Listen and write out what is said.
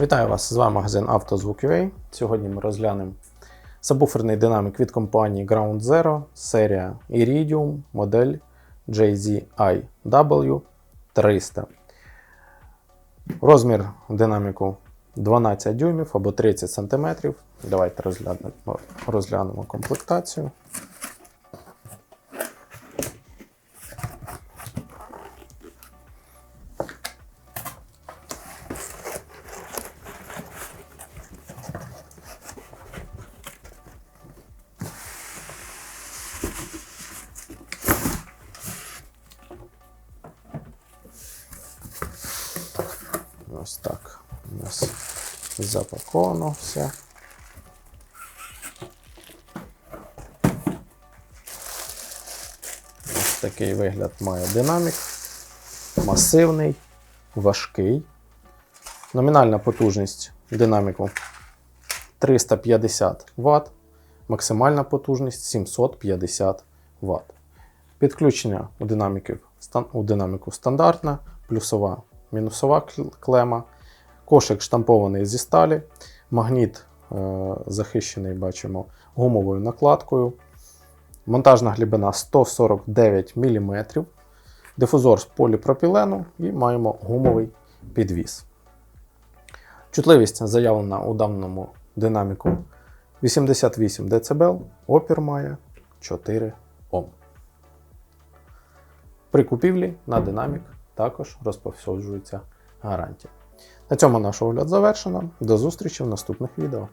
Вітаю вас! З вами магазин «Автозвук.UA». Сьогодні ми розглянемо сабвуферний динамік від компанії Ground Zero, серія Iridium, модель JZI-W300. Розмір динаміку 12 дюймів або 30 см. Давайте розглянемо, розглянемо комплектацію. Ось так у нас запаковано все. Ось такий вигляд має динамік. Масивний, важкий. Номінальна потужність динаміку 350 Вт, максимальна потужність 750 Вт. Підключення у у динаміку стандартна, плюсова, мінусова клема, кошик штампований зі сталі, магніт е, захищений, бачимо, гумовою накладкою, монтажна глибина 149 мм, дифузор з поліпропілену. І маємо гумовий підвіс. Чутливість заявлена у даному динаміку 88 дБ, опір має 4 Ом. При купівлі на динамік також розповсюджується гарантія. На цьому наш огляд завершено. До зустрічі в наступних відео.